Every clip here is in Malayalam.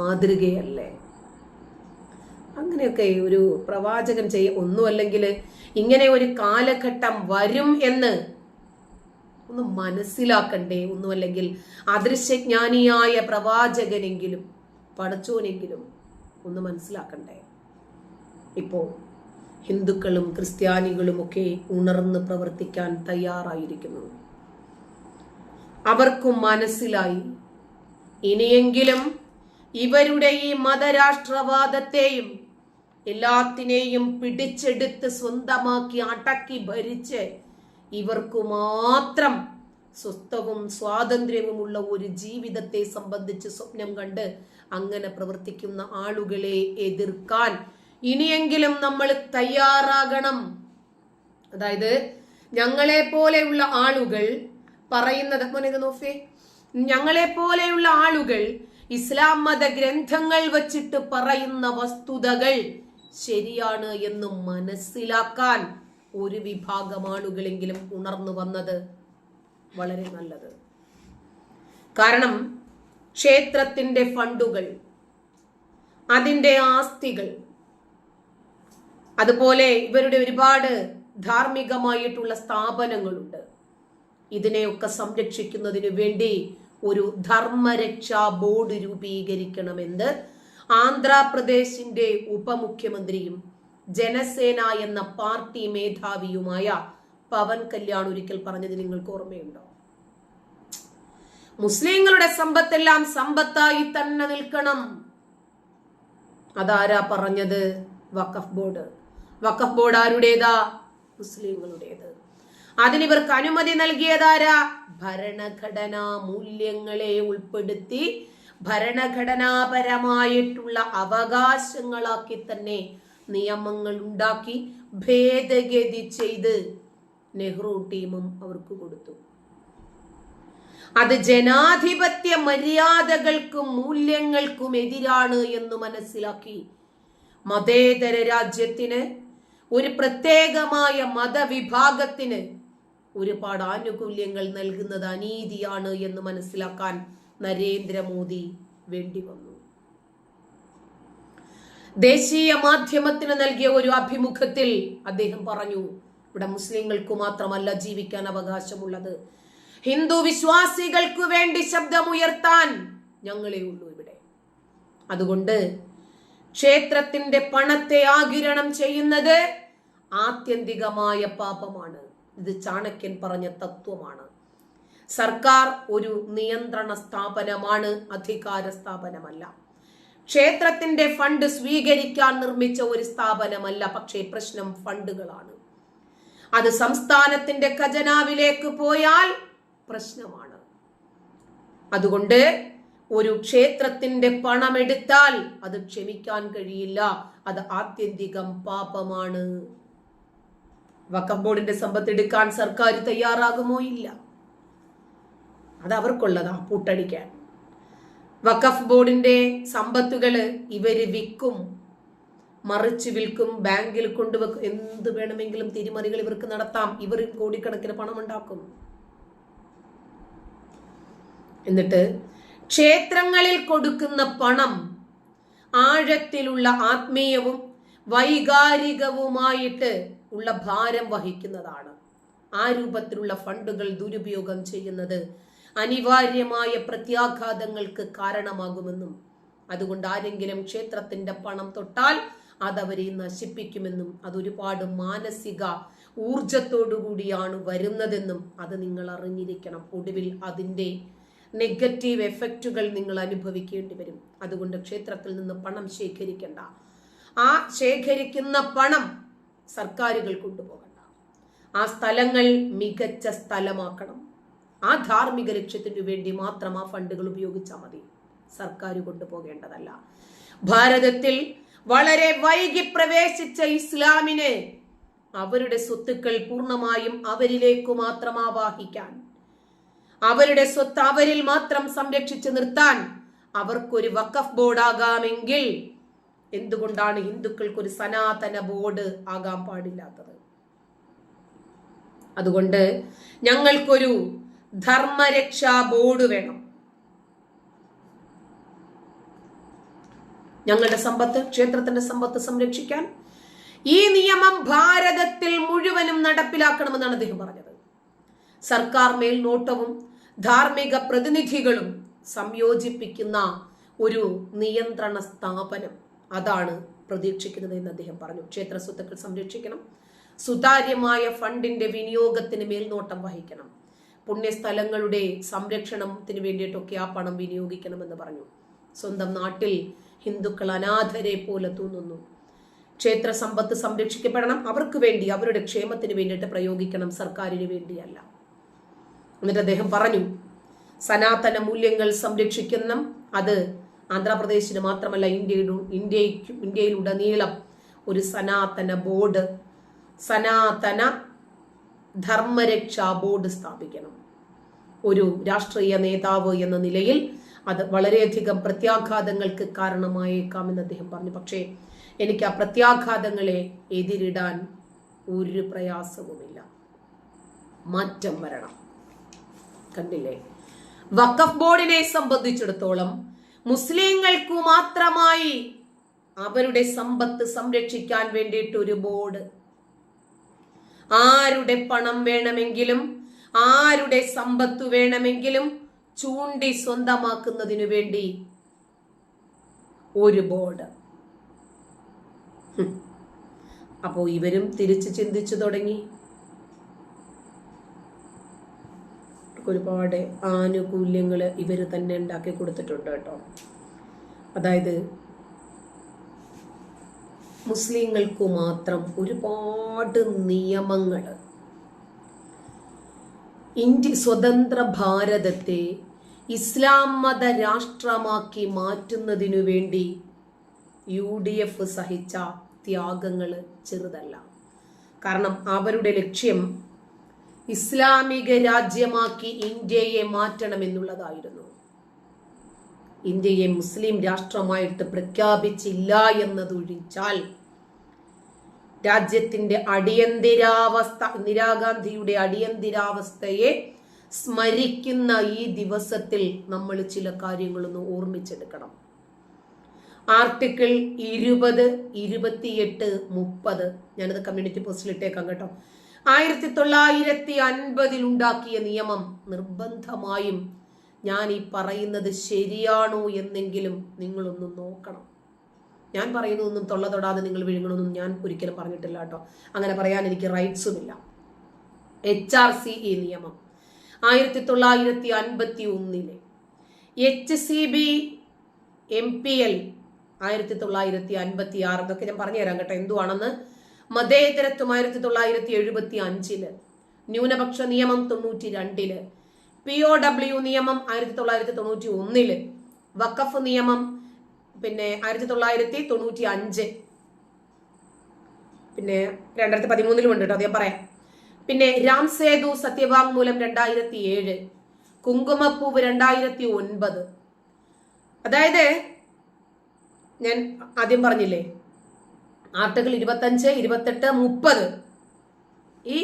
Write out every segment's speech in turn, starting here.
മാതൃകയല്ലേ? അങ്ങനെയൊക്കെ ഒരു പ്രവാചകൻ ചെയ്യ ഒന്നുമല്ലെങ്കിൽ ഇങ്ങനെ ഒരു കാലഘട്ടം വരും എന്ന് ഒന്ന് മനസ്സിലാക്കണ്ടേ? ഒന്നുമല്ലെങ്കിൽ അദൃശ്യജ്ഞാനിയായ പ്രവാചകനെങ്കിലും പടച്ചോനെങ്കിലും ഒന്ന് മനസ്സിലാക്കണ്ടേ? ഇപ്പോ ഹിന്ദുക്കളും ക്രിസ്ത്യാനികളും ഒക്കെ ഉണർന്ന് പ്രവർത്തിക്കാൻ തയ്യാറായിരിക്കുന്നു. അവർക്കും മനസ്സിലായി. ഇനിയെങ്കിലും ഇവരുടെ ഈ മതരാഷ്ട്രവാദത്തെയും എല്ലാത്തിനെയും പിടിച്ചെടുത്ത് സ്വന്തമാക്കി അടക്കി ഭരിച്ച് ഇവർക്കു മാത്രം സ്വസ്ഥവും സ്വാതന്ത്ര്യവുമുള്ള ഒരു ജീവിതത്തെ സംബന്ധിച്ച് സ്വപ്നം കണ്ട് അങ്ങനെ പ്രവർത്തിക്കുന്ന ആളുകളെ എതിർക്കാൻ ഇനിയെങ്കിലും നമ്മൾ തയ്യാറാകണം. അതായത് ഞങ്ങളെ പോലെയുള്ള ആളുകൾ പറയുന്നത് മോനെ ഞങ്ങളെ പോലെയുള്ള ആളുകൾ ഇസ്ലാം മത ഗ്രന്ഥങ്ങൾ വച്ചിട്ട് പറയുന്ന വസ്തുതകൾ ശരിയാണ് എന്ന് മനസ്സിലാക്കാൻ ഒരു വിഭാഗം ആളുകളെങ്കിലും ഉണർന്നു വന്നത് വളരെ നല്ലത്. കാരണം ക്ഷേത്രത്തിന്റെ ഫണ്ടുകൾ അതിന്റെ ആസ്തികൾ അതുപോലെ ഇവരുടെ ഒരുപാട് ധാർമ്മികമായിട്ടുള്ള സ്ഥാപനങ്ങളുണ്ട്. ഇതിനെയൊക്കെ സംരക്ഷിക്കുന്നതിന് വേണ്ടി ഒരു ധർമ്മരക്ഷാ ബോർഡ് രൂപീകരിക്കണമെന്ന് ആന്ധ്രാപ്രദേശിന്റെ ഉപമുഖ്യമന്ത്രിയും ജനസേന എന്ന പാർട്ടി മേധാവിയുമായ പവൻ കല്യാൺ ഒരിക്കൽ പറഞ്ഞത് നിങ്ങൾക്ക് ഓർമ്മയുണ്ടോ? മുസ്ലിങ്ങളുടെ സമ്പത്തെല്ലാം സമ്പത്തായി തന്നെ നിൽക്കണം. അതാരാ പറഞ്ഞത്? വഖഫ് ബോർഡ്. വഖഫ് ബോർഡ് ആരുടേതാ? മുസ്ലിങ്ങളുടേത്. അതിനിവർക്ക് അനുമതി നൽകിയതാരാ? ഭരണഘടനാ മൂല്യങ്ങളെ ഉൾപ്പെടുത്തി ഭരണഘടനാപരമായിട്ടുള്ള അവകാശങ്ങളാക്കി തന്നെ നിയമങ്ങൾ ഉണ്ടാക്കി ഭേദഗതി ചെയ്ത് നെഹ്റു ടീമും അവർക്ക് കൊടുത്തു. അത് ജനാധിപത്യ മര്യാദകൾക്കും മൂല്യങ്ങൾക്കും എതിരാണ് എന്ന് മനസ്സിലാക്കി മതേതര രാജ്യത്തിന് ഒരു പ്രത്യേകമായ മതവിഭാഗത്തിന് ഒരുപാട് ആനുകൂല്യങ്ങൾ നൽകുന്നത് അനീതിയാണ് എന്ന് മനസ്സിലാക്കാൻ നരേന്ദ്രമോദി വേണ്ടി വന്നു. ദേശീയ മാധ്യമത്തിന് നൽകിയ ഒരു അഭിമുഖത്തിൽ അദ്ദേഹം പറഞ്ഞു ഇവിടെ മുസ്ലിങ്ങൾക്ക് മാത്രമല്ല ജീവിക്കാൻ അവകാശമുള്ളത്. ഹിന്ദു വിശ്വാസികൾക്ക് വേണ്ടി ശബ്ദമുയർത്താൻ ഞങ്ങളെ ഉള്ളൂ ഇവിടെ. അതുകൊണ്ട് ക്ഷേത്രത്തിന്റെ പണത്തെ ആകിരണം ചെയ്യുന്നത് ആത്യന്തികമായ പാപമാണ്. ഇത് ചാണക്യൻ പറഞ്ഞ തത്വമാണ്. സർക്കാർ ഒരു നിയന്ത്രണ സ്ഥാപനമാണ് അധികാര സ്ഥാപനമല്ല. ക്ഷേത്രത്തിന്റെ ഫണ്ട് സ്വീകരിക്കാൻ നിർമ്മിച്ച ഒരു സ്ഥാപനമല്ല പക്ഷേ പ്രശ്നം ഫണ്ടുകളാണ്. അത് സംസ്ഥാനത്തിന്റെ ഖജനാവിലേക്ക് പോയാൽ പ്രശ്നമാണ്. അതുകൊണ്ട് ഒരു ക്ഷേത്രത്തിന്റെ പണമെടുത്താൽ അത് ക്ഷമിക്കാൻ കഴിയില്ല അത് ആത്യന്തികം പാപമാണ്. വഖഫ് ബോർഡിന്റെ സമ്പത്ത് എടുക്കാൻ സർക്കാർ തയ്യാറാകുമോ ഇല്ല? അത് അവർക്കുള്ളതാ പൂട്ടടിക്കാൻ. വഖഫ് ബോർഡിന്റെ സമ്പത്തുകൾ ഇവർ വിൽക്കും മറിച്ച് വിൽക്കും ബാങ്കിൽ കൊണ്ടുവെക്കും. എന്ത് വേണമെങ്കിലും തിരിമറികൾ ഇവർക്ക് നടത്താം. ഇവർ കോടിക്കണക്കിന് പണം ഉണ്ടാക്കും എന്നിട്ട് ക്ഷേത്രങ്ങളിൽ കൊടുക്കുന്ന പണം ആഴത്തിലുള്ള ആത്മീയവും വൈകാരികവുമായിട്ട് ഉള്ള ഭാരം വഹിക്കുന്നതാണ്. ആ രൂപത്തിലുള്ള ഫണ്ടുകൾ ദുരുപയോഗം ചെയ്യുന്നത് അനിവാര്യമായ പ്രത്യാഘാതങ്ങൾക്ക് കാരണമാകുമെന്നും അതുകൊണ്ട് ആരെങ്കിലും ക്ഷേത്രത്തിന്റെ പണം തൊട്ടാൽ അതവരെ നശിപ്പിക്കുമെന്നും അതൊരുപാട് മാനസിക ഊർജത്തോടുകൂടിയാണ് വരുന്നതെന്നും അത് നിങ്ങൾ അറിഞ്ഞിരിക്കണം. ഒടുവിൽ അതിന്റെ നെഗറ്റീവ് എഫക്റ്റുകൾ നിങ്ങൾ അനുഭവിക്കേണ്ടി വരും. അതുകൊണ്ട് ക്ഷേത്രത്തിൽ നിന്ന് പണം ശേഖരിക്കേണ്ട. ആ ശേഖരിക്കുന്ന പണം സർക്കാരുകൾ കൊണ്ടുപോകണ്ട. ആ സ്ഥലങ്ങൾ മികച്ച സ്ഥലമാക്കണം. ആ ധാർമ്മിക ലക്ഷ്യത്തിനു വേണ്ടി മാത്രം ആ ഫണ്ടുകൾ ഉപയോഗിച്ചാൽ മതി. സർക്കാർ കൊണ്ടുപോകേണ്ടതല്ല. ഭാരതത്തിൽ വളരെ വൈകി പ്രവേശിച്ച ഇസ്ലാമിനെ അവരുടെ സ്വത്തുക്കൾ പൂർണമായും അവരിലേക്ക് മാത്രം ആവാഹിക്കാൻ അവരുടെ സ്വത്ത് അവരിൽ മാത്രം സംരക്ഷിച്ചു നിർത്താൻ അവർക്കൊരു വക്കഫ് ബോർഡ് ആകാമെങ്കിൽ എന്തുകൊണ്ടാണ് ഹിന്ദുക്കൾക്ക് ഒരു സനാതന ബോർഡ് ആകാൻ പാടില്ലാത്തത്? അതുകൊണ്ട് ഞങ്ങൾക്കൊരു ധർമ്മരക്ഷാ ബോർഡ് വേണം. ഞങ്ങളുടെ സമ്പത്ത് ക്ഷേത്രത്തിന്റെ സമ്പത്ത് സംരക്ഷിക്കാൻ ഈ നിയമം ഭാരതത്തിൽ മുഴുവനും നടപ്പിലാക്കണമെന്നാണ് അദ്ദേഹം പറഞ്ഞത്. സർക്കാർ മേൽനോട്ടവും ധാർമ്മിക പ്രതിനിധികളും സംയോജിപ്പിക്കുന്ന ഒരു നിയന്ത്രണ സ്ഥാപനം. അതാണ് പ്രതീക്ഷിക്കുന്നത് എന്ന് അദ്ദേഹം പറഞ്ഞു. ക്ഷേത്ര സ്വത്തുക്കൾ സംരക്ഷിക്കണം. സുതാര്യമായ ഫണ്ടിന്റെ വിനിയോഗത്തിന് മേൽനോട്ടം വഹിക്കണം. പുണ്യസ്ഥലങ്ങളുടെ സംരക്ഷണത്തിന് വേണ്ടിയിട്ടൊക്കെ ആ പണം വിനിയോഗിക്കണമെന്ന് പറഞ്ഞു. സ്വന്തം നാട്ടിൽ ഹിന്ദുക്കൾ അനാഥരെ പോലെ തോന്നുന്നു. ക്ഷേത്ര സമ്പത്ത് സംരക്ഷിക്കപ്പെടണം. അവർക്ക് വേണ്ടി അവരുടെ ക്ഷേമത്തിന് വേണ്ടിയിട്ട് പ്രയോഗിക്കണം. സർക്കാരിന് വേണ്ടിയല്ല. എന്നിട്ട് അദ്ദേഹം പറഞ്ഞു സനാതന മൂല്യങ്ങൾ സംരക്ഷിക്കുന്ന അത് ആന്ധ്രാപ്രദേശിന് മാത്രമല്ല ഇന്ത്യയുടെ ഇന്ത്യയ്ക്കും ഇന്ത്യയിലുടനീളം ഒരു സനാതന ബോർഡ് സനാതന ധർമ്മരക്ഷാ ബോർഡ് സ്ഥാപിക്കണം. ഒരു രാഷ്ട്രീയ നേതാവ് എന്ന നിലയിൽ അത് വളരെയധികം പ്രത്യാഘാതങ്ങൾക്ക് കാരണമായേക്കാമെന്ന് അദ്ദേഹം പറഞ്ഞു. പക്ഷേ എനിക്ക് ആ പ്രത്യാഘാതങ്ങളെ എതിരിടാൻ ഒരു പ്രയാസവുമില്ല. മാറ്റം വരണം. കണ്ടില്ലേ? വഖഫ് ബോർഡിനെ സംബന്ധിച്ചിടത്തോളം മുസ്ലിങ്ങൾക്ക് മാത്രമായി അവരുടെ സമ്പത്ത് സംരക്ഷിക്കാൻ വേണ്ടിയിട്ട് ഒരു ബോർഡ്. ആരുടെ പണം വേണമെങ്കിലും ആരുടെ സമ്പത്ത് വേണമെങ്കിലും ചൂണ്ടി സ്വന്തമാക്കുന്നതിനു വേണ്ടി ഒരു ബോർഡ്. അപ്പോൾ അപ്പോ ഇവരും തിരിച്ചു ചിന്തിച്ചു തുടങ്ങി. ഒരുപാട് ആനുകൂല്യങ്ങൾ ഇവർ തന്നെ ഉണ്ടാക്കി കൊടുത്തിട്ടുണ്ട് കേട്ടോ. അതായത് മുസ്ലിങ്ങൾക്ക് മാത്രം ഒരുപാട് നിയമങ്ങൾ. ഇന്ത്യ സ്വതന്ത്ര ഭാരതത്തെ ഇസ്ലാം മത രാഷ്ട്രമാക്കി മാറ്റുന്നതിനു വേണ്ടി യു ഡി എഫ് സഹിച്ച ത്യാഗങ്ങൾ ചെറുതല്ല. കാരണം അവരുടെ ലക്ഷ്യം ഇസ്ലാമിക രാജ്യമാക്കി ഇന്ത്യയെ മാറ്റണമെന്നുള്ളതായിരുന്നു. ഇന്ത്യയെ മുസ്ലിം രാഷ്ട്രമായിട്ട് പ്രഖ്യാപിച്ചില്ല എന്നതൊഴിച്ചാൽ രാജ്യത്തിന്റെ അടിയന്തിരാവസ്ഥ ഇന്ദിരാഗാന്ധിയുടെ അടിയന്തിരാവസ്ഥയെ സ്മരിക്കുന്ന ഈ ദിവസത്തിൽ നമ്മൾ ചില കാര്യങ്ങളൊന്ന് ഓർമ്മിച്ചെടുക്കണം. ആർട്ടിക്കിൾ ഇരുപത് ഇരുപത്തിയെട്ട് മുപ്പത്. ഞാനത് കമ്മ്യൂണിറ്റി പോസ്റ്റിൽ ഇട്ടേക്കാം കേട്ടോ. ആയിരത്തി തൊള്ളായിരത്തി അൻപതിൽ ഉണ്ടാക്കിയ നിയമം നിർബന്ധമായും ഞാൻ ഈ പറയുന്നത് ശരിയാണോ എന്നെങ്കിലും നിങ്ങളൊന്ന് നോക്കണം. ഞാൻ പറയുന്നതൊന്നും തൊള്ള തൊടാതെ നിങ്ങൾ വിഴുങ്ങണമെന്നും ഞാൻ ഒരിക്കലും പറഞ്ഞിട്ടില്ല കേട്ടോ. അങ്ങനെ പറയാൻ എനിക്ക് റൈറ്റ്സും ഇല്ല എച്ച് ആർ സി ഇ നിയമം ആയിരത്തി തൊള്ളായിരത്തി അൻപത്തി ഒന്നിലെ H C B M P L ആയിരത്തി തൊള്ളായിരത്തി അൻപത്തി ആറ് ഇതൊക്കെ ഞാൻ പറഞ്ഞു തരാം കേട്ടോ. എന്തുവാണെന്ന്? മതേതരത്വം ആയിരത്തി തൊള്ളായിരത്തി എഴുപത്തി അഞ്ചിൽ ന്യൂനപക്ഷ നിയമം തൊണ്ണൂറ്റി രണ്ടിൽ പി ഒ ഡബ്ല്യു നിയമം ആയിരത്തി തൊള്ളായിരത്തി തൊണ്ണൂറ്റി ഒന്നിൽ വഖഫ് നിയമം പിന്നെ ആയിരത്തി തൊള്ളായിരത്തി തൊണ്ണൂറ്റി അഞ്ച് പിന്നെ രണ്ടായിരത്തി പതിമൂന്നിലും ഉണ്ട് കേട്ടോ അത് ഞാൻ പറയാം. പിന്നെ രാം സേതു സത്യവാങ്മൂലം രണ്ടായിരത്തി ഏഴ് കുങ്കുമപ്പൂവ് രണ്ടായിരത്തി ഒൻപത് അതായത് ഞാൻ ആദ്യം പറഞ്ഞില്ലേ ആർട്ടിക്കിൾ ഇരുപത്തഞ്ച് ഇരുപത്തെട്ട് മുപ്പത്. ഈ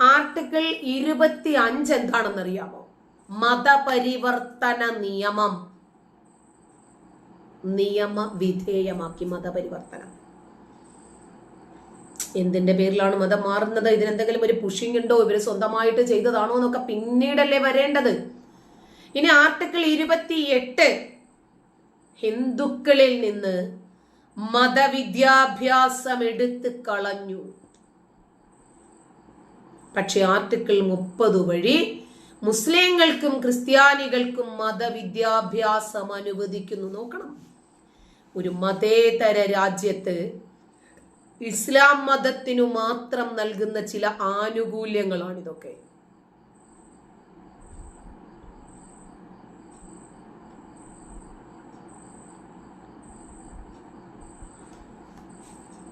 ആർട്ടിക്കിൾ ഇരുപത്തി അഞ്ച് എന്താണെന്നറിയാമോ? മതപരിവർത്തന നിയമം. നിയമ വിധേയമാക്കി മതപരിവർത്തനം. എന്തിന്റെ പേരിലാണ് മതം മാറുന്നത്? ഇതിനെന്തെങ്കിലും ഒരു പുഷിംഗ് ഉണ്ടോ? ഇവർ സ്വന്തമായിട്ട് ചെയ്തതാണോ എന്നൊക്കെ പിന്നീടല്ലേ വരേണ്ടത്. ഇനി ആർട്ടിക്കിൾ ഇരുപത്തി എട്ട് ഹിന്ദുക്കളിൽ നിന്ന് മതവിദ്യാഭ്യാസം എടുത്ത് കളഞ്ഞു. പക്ഷെ ആർട്ടിക്കിൾ മുപ്പത് വഴി മുസ്ലിങ്ങൾക്കും ക്രിസ്ത്യാനികൾക്കും മതവിദ്യാഭ്യാസം അനുവദിക്കുന്നു. നോക്കണം. ഒരു മതേതര രാജ്യത്ത് ഇസ്ലാം മതത്തിനു മാത്രം നൽകുന്ന ചില ആനുകൂല്യങ്ങളാണ്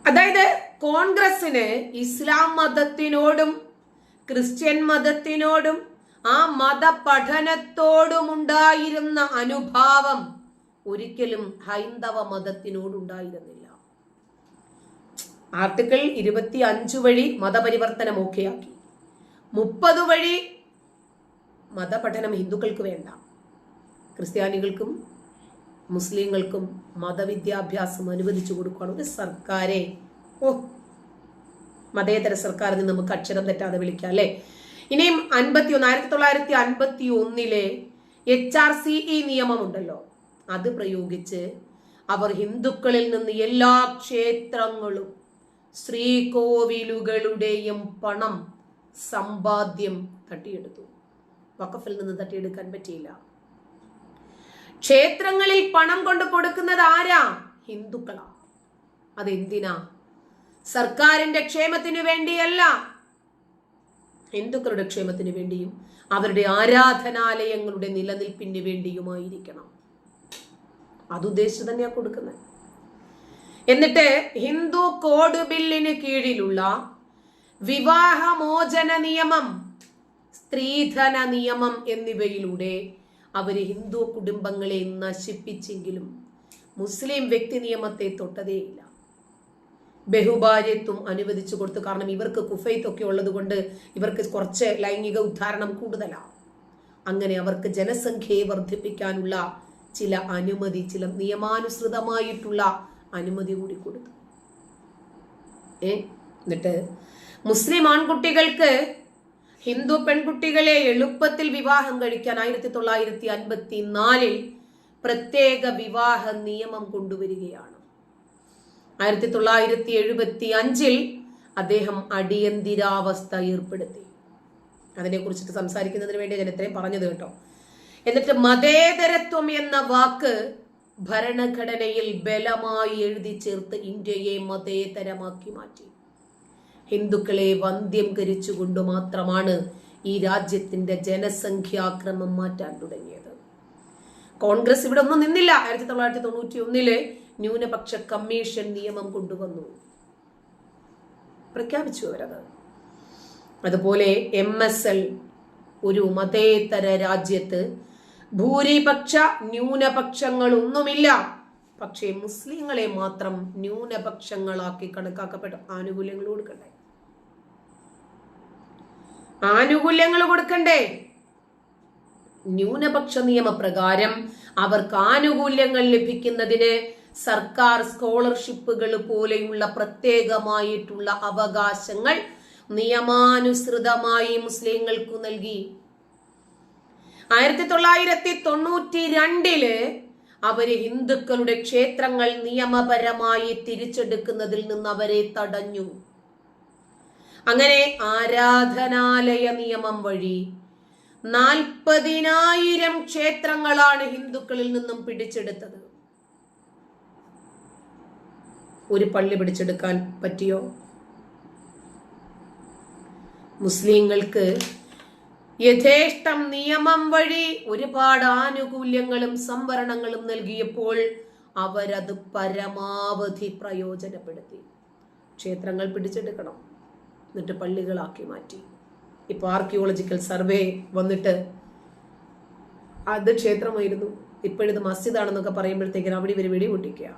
അതായത് കോൺഗ്രസിന് ഇസ്ലാം മതത്തിനോടും ക്രിസ്ത്യൻ മതത്തിനോടും ആ മത പഠനത്തോടും ഉണ്ടായിരുന്ന അനുഭാവം ഒരിക്കലും ഹൈന്ദവ മതത്തിനോടുണ്ടായിരുന്നില്ല. ആർട്ടിക്കിൾ ഇരുപത്തി അഞ്ചു വഴി മതപരിവർത്തനം ഓക്കെയാക്കി. മുപ്പത് വഴി മതപഠനം ഹിന്ദുക്കൾക്ക് വേണ്ട. ക്രിസ്ത്യാനികൾക്കും മുസ്ലിങ്ങൾക്കും മതവിദ്യാഭ്യാസം അനുവദിച്ചു കൊടുക്കുകയാണ് ഒരു സർക്കാരെ. ഓ മതേതര സർക്കാരിൽ നിന്ന് നമുക്ക് അക്ഷരം തെറ്റാതെ വിളിക്കാം അല്ലേ? ഇനിയും അൻപത്തി ഒന്ന് ആയിരത്തി തൊള്ളായിരത്തി അൻപത്തി ഒന്നിലെ എച്ച് ആർ സി ഇ നിയമമുണ്ടല്ലോ. അത് പ്രയോഗിച്ച് അവർ ഹിന്ദുക്കളിൽ നിന്ന് എല്ലാ ക്ഷേത്രങ്ങളും ശ്രീകോവിലുകളുടെയും പണം സമ്പാദ്യം തട്ടിയെടുത്തു. വക്കഫിൽ നിന്ന് തട്ടിയെടുക്കാൻ പറ്റിയില്ല. ക്ഷേത്രങ്ങളിൽ പണം കൊണ്ട് കൊടുക്കുന്നത് ആരാ? ഹിന്ദുക്കളാ. അതെന്തിനാ? സർക്കാരിന്റെ ക്ഷേമത്തിനു വേണ്ടിയല്ല. ഹിന്ദുക്കളുടെ ക്ഷേമത്തിന് വേണ്ടിയും അവരുടെ ആരാധനാലയങ്ങളുടെ നിലനിൽപ്പിന് വേണ്ടിയുമായിരിക്കണം. അതുദ്ദേശിച്ച് തന്നെയാ കൊടുക്കുന്നത്. എന്നിട്ട് ഹിന്ദു കോഡ് ബില്ലിന് കീഴിലുള്ള വിവാഹമോചന നിയമം സ്ത്രീധന നിയമം എന്നിവയിലൂടെ അവർ ഹിന്ദു കുടുംബങ്ങളെ നശിപ്പിച്ചെങ്കിലും മുസ്ലിം വ്യക്തി നിയമത്തെ തൊട്ടതേയില്ല. ബഹുഭാര്യത്വം അനുവദിച്ചു കൊടുത്തു കാരണം ഇവർക്ക് കുഫൈത്തൊക്കെ ഉള്ളത് കൊണ്ട് ഇവർക്ക് കുറച്ച് ലൈംഗിക ഉദ്ധാരണം കൂടുതലാണ് അങ്ങനെ അവർക്ക് ജനസംഖ്യയെ വർദ്ധിപ്പിക്കാനുള്ള ചില അനുമതി ചില നിയമാനുസൃതമായിട്ടുള്ള അനുമതി കൂടി കൊടുത്തു. ഏ? എന്നിട്ട് മുസ്ലിം ആൺകുട്ടികൾക്ക് ഹിന്ദു പെൺകുട്ടികളെ എളുപ്പത്തിൽ വിവാഹം കഴിക്കാൻ ആയിരത്തി തൊള്ളായിരത്തി അൻപത്തി നാലിൽ പ്രത്യേക വിവാഹ നിയമം കൊണ്ടുവരികയാണ്. ആയിരത്തി തൊള്ളായിരത്തി എഴുപത്തി അഞ്ചിൽ അദ്ദേഹം അടിയന്തിരാവസ്ഥ ഏർപ്പെടുത്തി. അതിനെ കുറിച്ചിട്ട് സംസാരിക്കുന്നതിന് വേണ്ടി ഞാൻ ഇത്രയും പറഞ്ഞത് കേട്ടോ. എന്നിട്ട് മതേതരത്വം എന്ന വാക്ക് ഭരണഘടനയിൽ ബലമായി എഴുതി ചേർത്ത് ഇന്ത്യയെ മതേതരമാക്കി മാറ്റി. ഹിന്ദുക്കളെ വന്ധ്യം കരിച്ചുകൊണ്ട് മാത്രമാണ് ഈ രാജ്യത്തിന്റെ ജനസംഖ്യാക്രമം മാറ്റാൻ തുടങ്ങിയത്. കോൺഗ്രസ് ഇവിടെ ഒന്നും നിന്നില്ല. ആയിരത്തി തൊള്ളായിരത്തി തൊണ്ണൂറ്റി ഒന്നിലെ ന്യൂനപക്ഷ കമ്മീഷൻ നിയമം കൊണ്ടുവന്നു. പ്രഖ്യാപിച്ചു അവരത്. അതുപോലെ എം എസ് എൽ ഒരു മതേതര രാജ്യത്ത് ഭൂരിപക്ഷ ന്യൂനപക്ഷങ്ങളൊന്നുമില്ല. പക്ഷേ മുസ്ലിങ്ങളെ മാത്രം ന്യൂനപക്ഷങ്ങളാക്കി കണക്കാക്കപ്പെട്ട ആനുകൂല്യങ്ങൾ കൊടുക്കണ്ടേ ആനുകൂല്യങ്ങൾ കൊടുക്കണ്ടേ? ന്യൂനപക്ഷ നിയമപ്രകാരം അവർക്ക് ആനുകൂല്യങ്ങൾ ലഭിക്കുന്നതിന് സർക്കാർ സ്കോളർഷിപ്പുകൾ പോലെയുള്ള പ്രത്യേകമായിട്ടുള്ള അവകാശങ്ങൾ നിയമാനുസൃതമായി മുസ്ലിങ്ങൾക്ക് നൽകി. ആയിരത്തി തൊള്ളായിരത്തി തൊണ്ണൂറ്റി രണ്ടിൽ അവർ ഹിന്ദുക്കളുടെ ക്ഷേത്രങ്ങൾ നിയമപരമായി തിരിച്ചെടുക്കുന്നതിൽ നിന്ന് അവരെ തടഞ്ഞു. അങ്ങനെ ആരാധനാലയ നിയമം വഴി നാൽപ്പതിനായിരം ക്ഷേത്രങ്ങളാണ് ഹിന്ദുക്കളിൽ നിന്നും പിടിച്ചെടുത്തത്. ഒരു പള്ളി പിടിച്ചെടുക്കാൻ പറ്റിയോ? മുസ്ലിങ്ങൾക്ക് യഥേഷ്ടം നിയമം വഴി ഒരുപാട് ആനുകൂല്യങ്ങളും സംവരണങ്ങളും നൽകിയപ്പോൾ അവരത് പരമാവധി പ്രയോജനപ്പെടുത്തി. ക്ഷേത്രങ്ങൾ പിടിച്ചെടുക്കണം. എന്നിട്ട് പള്ളികളാക്കി മാറ്റി. ഇപ്പൊ ആർക്കിയോളജിക്കൽ സർവേ വന്നിട്ട് അത് ക്ഷേത്രമായിരുന്നു. ഇപ്പോഴിത് മസ്ജിദാണെന്നൊക്കെ പറയുമ്പോഴത്തേക്കിനും അവിടെ ഇവർ വെടിപൊട്ടിക്കുക.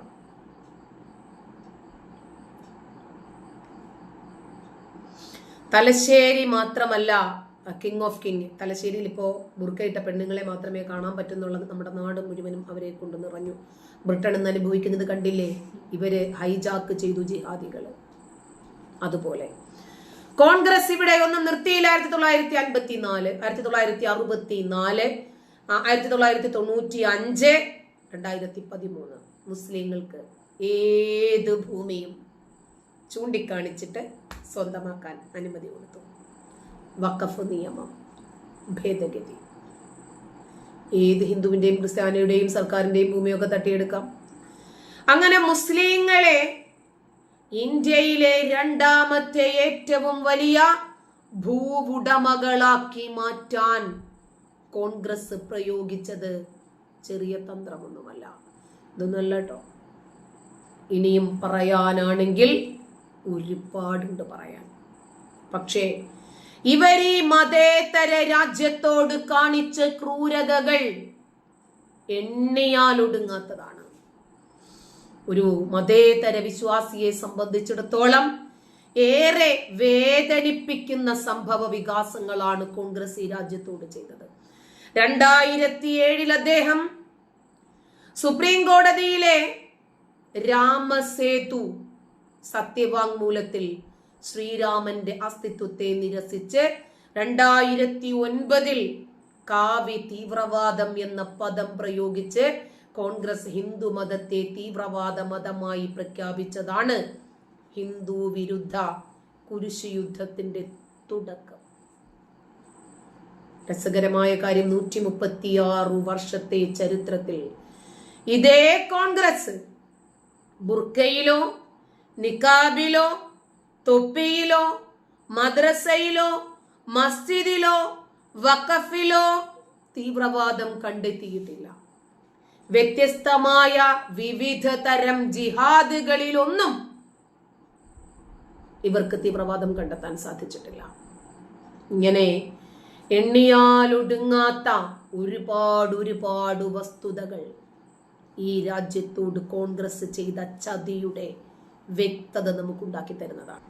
തലശ്ശേരി മാത്രമല്ല കിങ് ഓഫ് കിങ് തലശ്ശേരിയിൽ ഇപ്പോൾ ബുർക്കയിട്ട പെണ്ണുങ്ങളെ മാത്രമേ കാണാൻ പറ്റുന്നുള്ളത് നമ്മുടെ നാട് മുഴുവനും അവരെ കൊണ്ട് നിറഞ്ഞു. ബ്രിട്ടൻ എന്ന് അനുഭവിക്കുന്നത് കണ്ടില്ലേ? ഇവർ ഹൈജാക്ക് ചെയ്തു ജിഹാദികൾ അതുപോലെ. കോൺഗ്രസ് ഇവിടെ ഒന്നും നിർത്തിയില്ല ആയിരത്തി തൊള്ളായിരത്തി അൻപത്തി നാല് ആയിരത്തി തൊള്ളായിരത്തി അറുപത്തി നാല് ആയിരത്തി തൊള്ളായിരത്തി തൊണ്ണൂറ്റി അഞ്ച് രണ്ടായിരത്തി പതിമൂന്ന്. മുസ്ലിങ്ങൾക്ക് ഏത് ഭൂമിയും ചൂണ്ടിക്കാണിച്ചിട്ട് സ്വന്തമാക്കാൻ അനുമതി കൊടുത്തു. വഖഫ് നിയമം ഭേദഗതി. ഏത് ഹിന്ദുവിന്റെയും ക്രിസ്ത്യാനിയുടെയും സർക്കാരിന്റെയും ഭൂമിയൊക്കെ തട്ടിയെടുക്കാം. അങ്ങനെ മുസ്ലിങ്ങളെ ഇന്ത്യയിലെ രണ്ടാമത്തെ ഏറ്റവും വലിയ ഭൂവുടമകളാക്കി മാറ്റാൻ കോൺഗ്രസ് പ്രയോഗിച്ചത് ചെറിയ തന്ത്രമൊന്നുമല്ല. ഇതൊന്നല്ല കേട്ടോ ഇനിയും പറയാനാണെങ്കിൽ ഒരുപാടുണ്ട് പറയാൻ. പക്ഷേ ഇവർ ഈ മതേതര രാജ്യത്തോട് കാണിച്ച ക്രൂരതകൾ എണ്ണിയാലൊടുങ്ങാത്തതാണ് ഒരു മതേതര വിശ്വാസിയെ സംബന്ധിച്ചിടത്തോളം ഏറെ വേദനിപ്പിക്കുന്ന സംഭവ വികാസങ്ങളാണ് കോൺഗ്രസ് ഈ രാജ്യത്തോട് ചെയ്തത്. രണ്ടായിരത്തി ഏഴിൽ അദ്ദേഹം സുപ്രീം കോടതിയിലെ രാമസേതു സത്യവാങ്മൂലത്തിൽ ശ്രീരാമന്റെ അസ്തിത്വത്തെ നിരസിച്ച് രണ്ടായിരത്തി ഒൻപതിൽ കാവ്യ തീവ്രവാദം എന്ന പദം പ്രയോഗിച്ച് കോൺഗ്രസ് ഹിന്ദു മതത്തെ തീവ്രവാദ മതമായി പ്രഖ്യാപിച്ചതാണ് ഹിന്ദു വിരുദ്ധ കുരിശ് യുദ്ധത്തിന്റെ തുടക്കം. രസകരമായ കാര്യം നൂറ്റി മുപ്പത്തിയാറു വർഷത്തെ ചരിത്രത്തിൽ ഇതേ കോൺഗ്രസ് ബുർക്കയിലോ നിക്കാബിലോ തൊപ്പിയിലോ മദ്രസയിലോ മസ്ജിദിലോ വഖഫിലോ തീവ്രവാദം കണ്ടെത്തിയിട്ടില്ല. വ്യത്യസ്തമായ വിവിധ തരം ജിഹാദുകളിലൊന്നും ഇവർക്ക് തീവ്രവാദം കണ്ടെത്താൻ സാധിച്ചിട്ടില്ല. ഇങ്ങനെ എണ്ണിയാലൊടുങ്ങാത്ത ഒരുപാട് ഒരുപാട് വസ്തുതകൾ ഈ രാജ്യത്തോട് കോൺഗ്രസ് ചെയ്ത ചതിയുടെ വ്യക്തത നമുക്കുണ്ടാക്കി തരുന്നതാണ്.